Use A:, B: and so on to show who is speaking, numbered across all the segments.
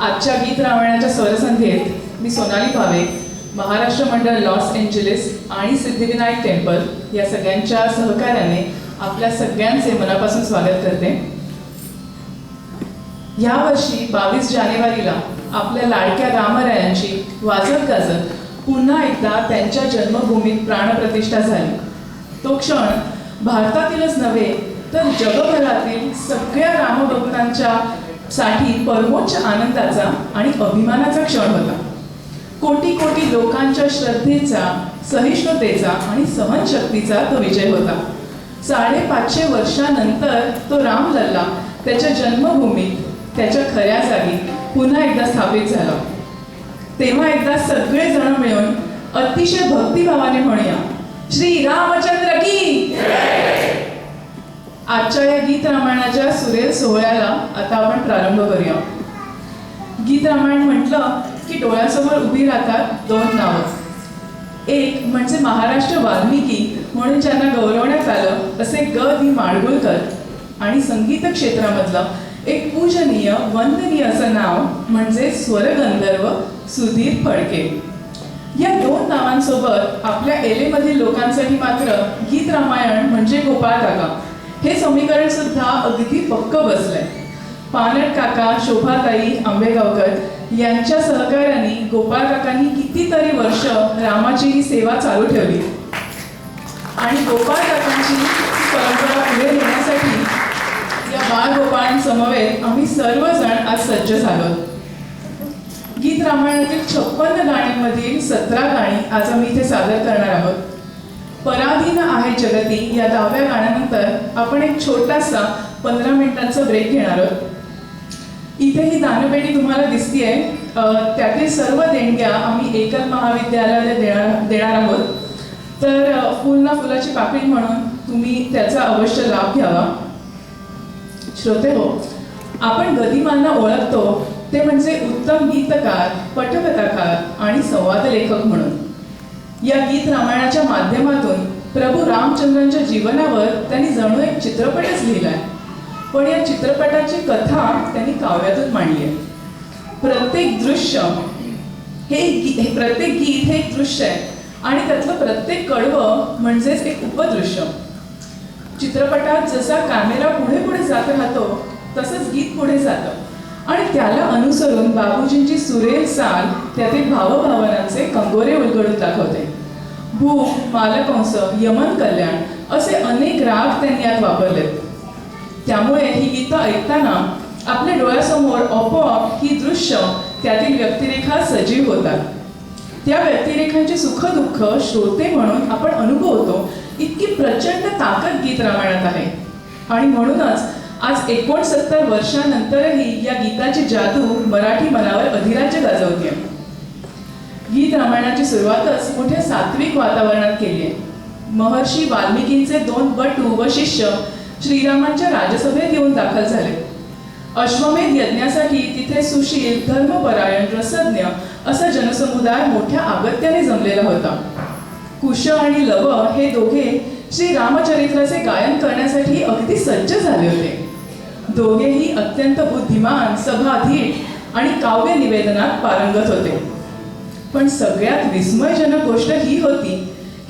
A: आजच्या गीत रामायणाच्या स्वरसंध्येत मी सोनाली भावे महाराष्ट्र मंडळ लॉस एंजलिस आणि सिद्धिविनायक टेम्पल या सगळ्यांच्या सहकार्याने आपल्या सगळ्यांचे मनापासून स्वागत करते. यावर्षी बावीस जानेवारीला आपल्या लाडक्या रामरायांची वाजत गाजत पुन्हा एकदा त्यांच्या जन्मभूमीत प्राणप्रतिष्ठा झाली. तो क्षण भारतातीलच नव्हे तर जगभरातील सगळ्या रामभक्तांच्या साठी परमोच्च आनंदाचा आणि अभिमानाचा क्षण होता. कोटी कोटी लोकांच्या श्रद्धेचा सहिष्णुतेचा आणि सहनशक्तीचा तो विजय होता. साडेपाचशे वर्षानंतर तो रामलल्ला त्याच्या जन्मभूमीत त्याच्या खऱ्या जागी पुन्हा एकदा स्थापित झाला. तेव्हा एकदा सगळे जण मिळून अतिशय भक्तिभावाने म्हणूया श्री रामचंद्र की आजच्या या गीत रामायणाच्या सुरेल सोहळ्याला आता आपण प्रारंभ करूया. गीत रामायण म्हटलं की डोळ्यासमोर उभी राहतात दोन नावं. एक म्हणजे महाराष्ट्र वाल्मिकी म्हणून ज्यांना गौरवण्यात आलं असे ग दी माडगुळकर. आणि संगीत क्षेत्रामधलं एक पूजनीय वंदनीय असं नाव म्हणजे स्वरगंधर्व सुधीर फडके. या दोन नावांसोबत आपल्या एलेमधील लोकांसाठी मात्र गीत रामायण म्हणजे गोपाळ काका हे समीकरण सुद्धा अगदी पक्क बसलंय. पानट काका शोभाताई आंबेगावकर यांच्या सहकार्याने गोपाळ काकांनी कितीतरी वर्ष रामाची ही सेवा चालू ठेवली. आणि गोपाळ काकांची परंपरा पुढे नेण्यासाठी या बाळ गोपाळांसमवेत आम्ही सर्वजण आज सज्ज झालो. गीत रामायणातील छप्पन्न गाण्यांमधील सतरा गाणी आज आम्ही इथे सादर करणार आहोत. पराधीन आहे जगती या दहाव्या गाण्यानंतर आपण एक छोटासा पंधरा मिनिटांचा ब्रेक घेणार आहोत. इथे ही दानपेटी तुम्हाला दिसतीये. त्यातील सर्व देणग्या आम्ही एकल महाविद्यालयाला देणार देणार आहोत. तर फुल ना फुलाची पाकळी म्हणून तुम्ही त्याचा अवश्य लाभ घ्यावा. श्रोते हो आपण गदिमांना ओळखतो ते म्हणजे उत्तम गीतकार पटकथाकार आणि संवाद लेखक म्हणून. या गीत रामायणाच्या माध्यमातून प्रभू रामचंद्रांच्या जीवनावर त्यांनी जणू एक चित्रपटच लिहिलाय. पण या चित्रपटाची कथा त्यांनी काव्यातून मांडली आहे. प्रत्येक दृश्य हे गी- हे प्रत्येक गीत हे एक दृश्य आहे. आणि त्यातलं प्रत्येक कडवं म्हणजेच एक उपदृश्य. चित्रपटात जसा कॅमेरा पुढे पुढे जात राहतो तसंच गीत पुढे जातं. आणि त्याला अनुसरून बाबूजींची सुरेल साल त्यातील भावभावनांचे कंगोरे उलगडून दाखवते. भूक मालकंस यमन कल्याण असे अनेक राग त्यांनी यात वापरलेत. त्यामुळे ही गीतं ऐकताना आपल्या डोळ्यासमोर आपोआप ही दृश्य त्यातील व्यक्तिरेखा सजीव होतात. त्या व्यक्तिरेखांचे सुख दुःख श्रोते म्हणून आपण अनुभवतो इतकी प्रचंड ताकद गीत रामायणात आहे. आणि म्हणूनच आज एकोणसत्तर वर्षानंतरही या गीताची जादू मराठी मनावर अधिराज्य गाजवते गीत रामायणाची सुरुवातच मोठ्या सात्विक वातावरणात केली आहे. महर्षी वाल्मिकींचे दोन बटू व शिष्य श्रीरामांच्या राजसभेत येऊन दाखल झाले. अश्वमेध यज्ञासाठी तिथे सुशील धर्मपरायण रसज्ञ असा जनसमुदाय मोठ्या आगत्याने जमलेला होता. कुश आणि लव हे दोघे श्री रामचरित्राचे गायन करण्यासाठी अगदी सज्ज झाले होते. दोघेही अत्यंत बुद्धिमान सभाधीट आणि काव्य निवेदनात पारंगत होते. पण सगळ्यात विस्मयजनक गोष्ट ही होती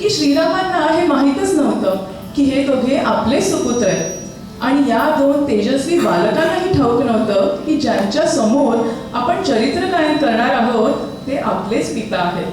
A: की श्रीरामांना हे माहीतच नव्हतं की हे दोघे आपले सुपुत्र आहेत. आणि या दोन तेजस्वी बालकांनाही ठाऊक नव्हतं की ज्यांच्या समोर आपण चरित्र गायन करणार आहोत ते आपलेच पिता आहेत.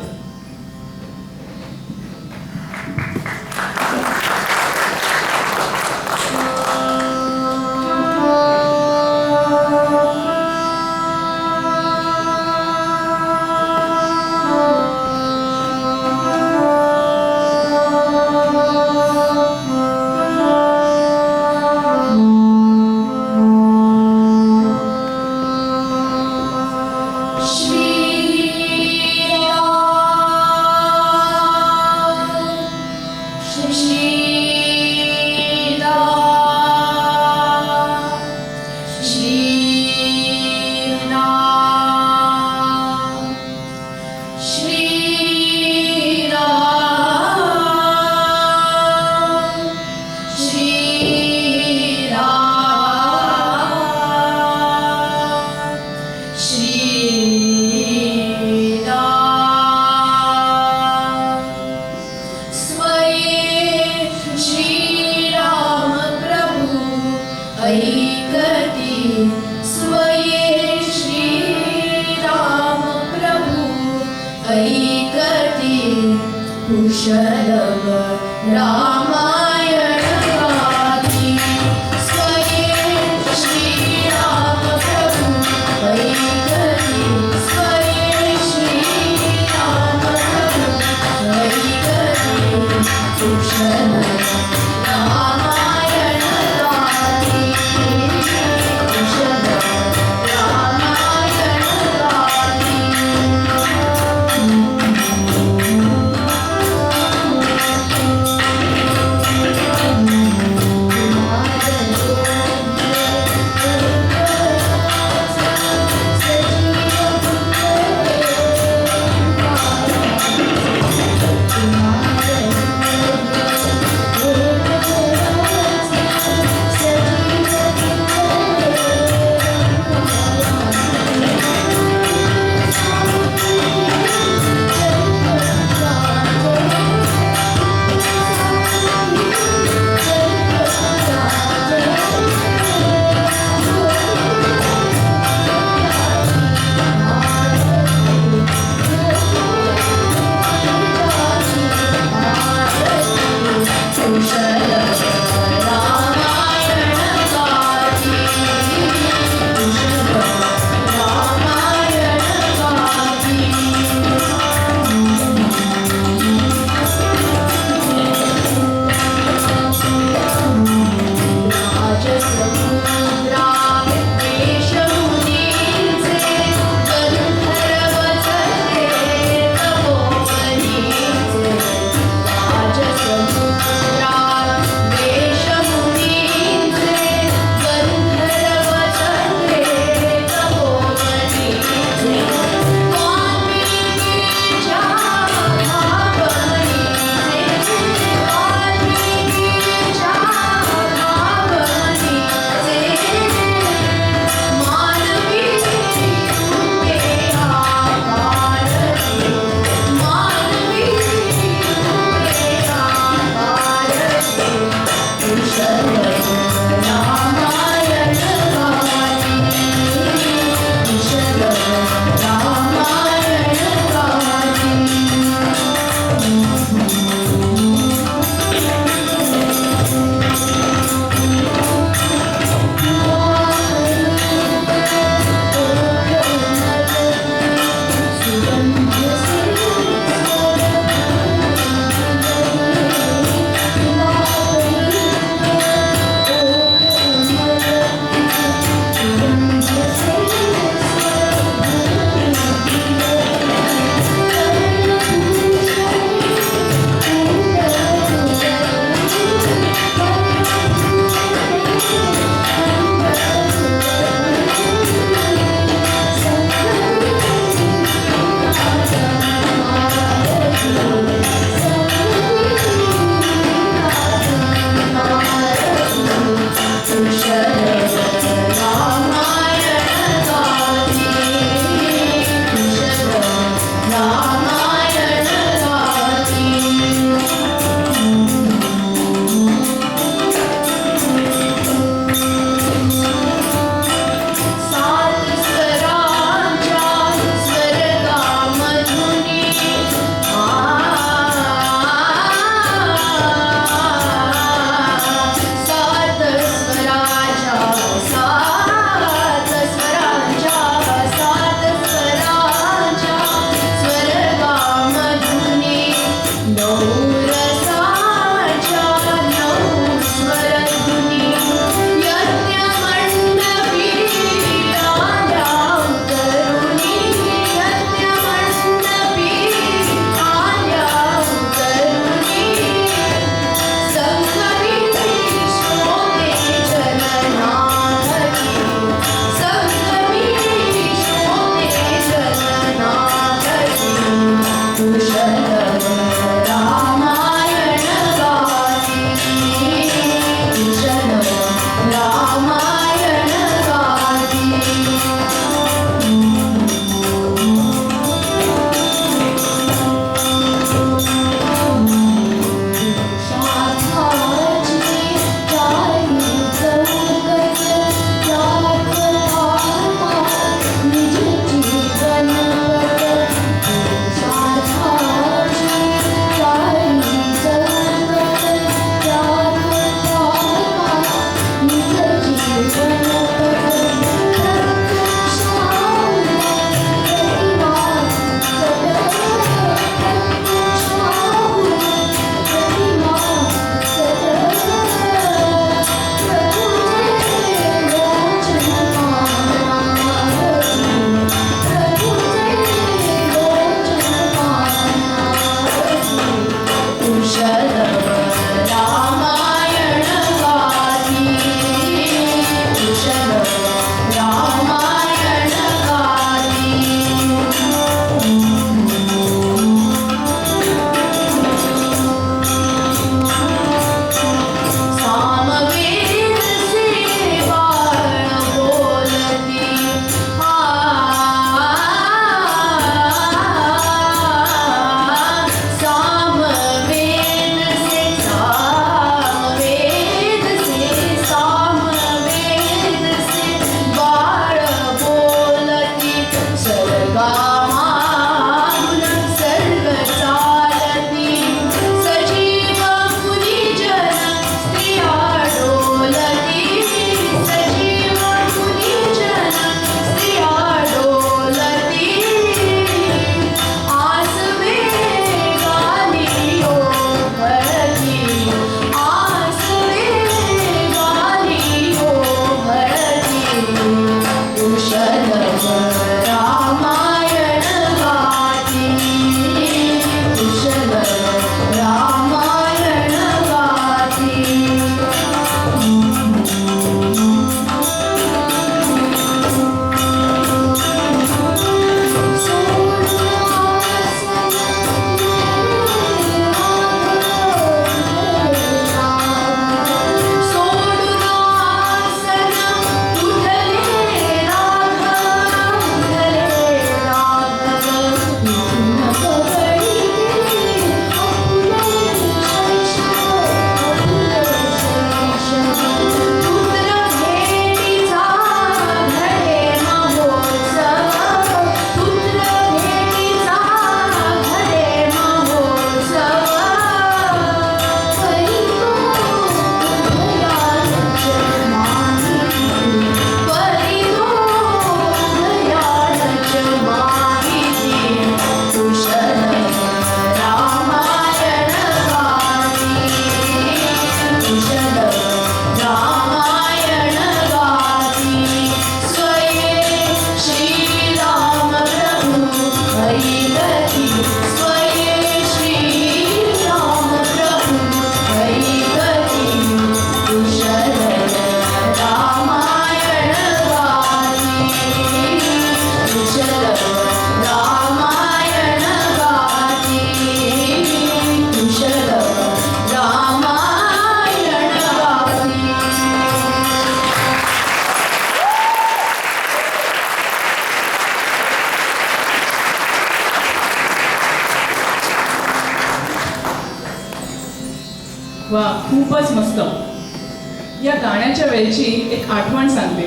A: एक सांगते.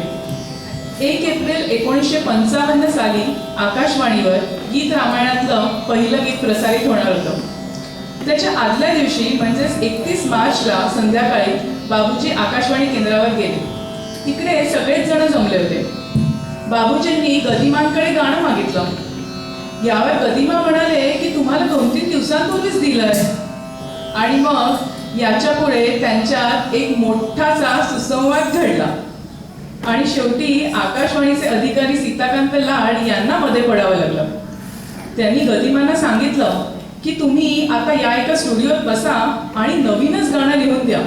A: एक एप्रिल एकोणीसशे पंचावन्न साली आकाशवाणीवर गीत रामायणातलं पहिलं गीत प्रसारित होणार होतं. त्याच्या आदल्या दिवशी म्हणजेच एकतीस मार्चला संध्याकाळी बाबूजी आकाशवाणी केंद्रावर गेले. तिकडे सगळेच जण जमले होते. बाबूजींनी गदिमांकडे गाणं मागितलं. यावर गदिमा म्हणाले की तुम्हाला दोन तीन दिवसांपूर्वीच दिलंय आणि मग याच्यापुढे त्यांच्यात एक मोठासा सुसंवाद घडला. आणि शेवटी आकाशवाणीचे अधिकारी सीताकांत लाड यांना मध्ये पडावं लागलं. त्यांनी गदिमांना सांगितलं की तुम्ही आता या एका स्टुडिओत बसा आणि नवीनच गाणं लिहून द्या.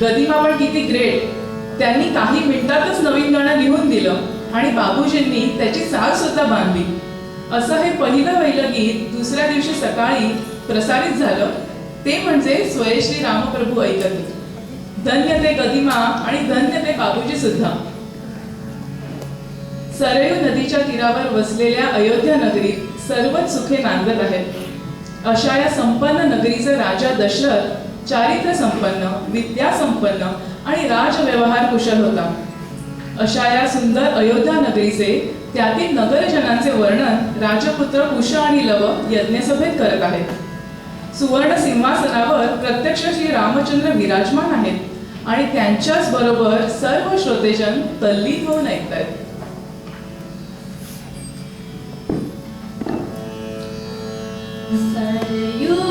A: गदिमा पण किती ग्रेट त्यांनी काही मिनिटातच नवीन गाणं लिहून दिलं आणि बाबूजींनी त्याची चाल सुद्धा बांधली. असं हे पहिलं पहिलं गीत दुसऱ्या दिवशी सकाळी प्रसारित झालं. ते म्हणजे स्वयश्री रामप्रभू ऐकत धन्य ते गदिमा आणि धन्य ते बाबूजी सुद्धा. सरयू नदीच्या तीरावर वसलेल्या अयोध्या नगरीत सर्वच सुखे नांदत आहेत. अशा या संपन्न नगरीचे राजा दशरथ चारित्र्य संपन्न विद्या संपन्न आणि राजव्यवहार कुशल होता. अशा या सुंदर अयोध्या नगरीचे त्यातील नगरजनांचे वर्णन राजपुत्र कुश आणि लव यज्ञसभेत करत आहेत. सुवर्ण सिंहासनावर प्रत्यक्ष श्री रामचंद्र विराजमान आहेत. आणि त्यांच्याच बरोबर सर्व श्रोतेजन तल्लीन होऊन ऐकतात
B: सर्व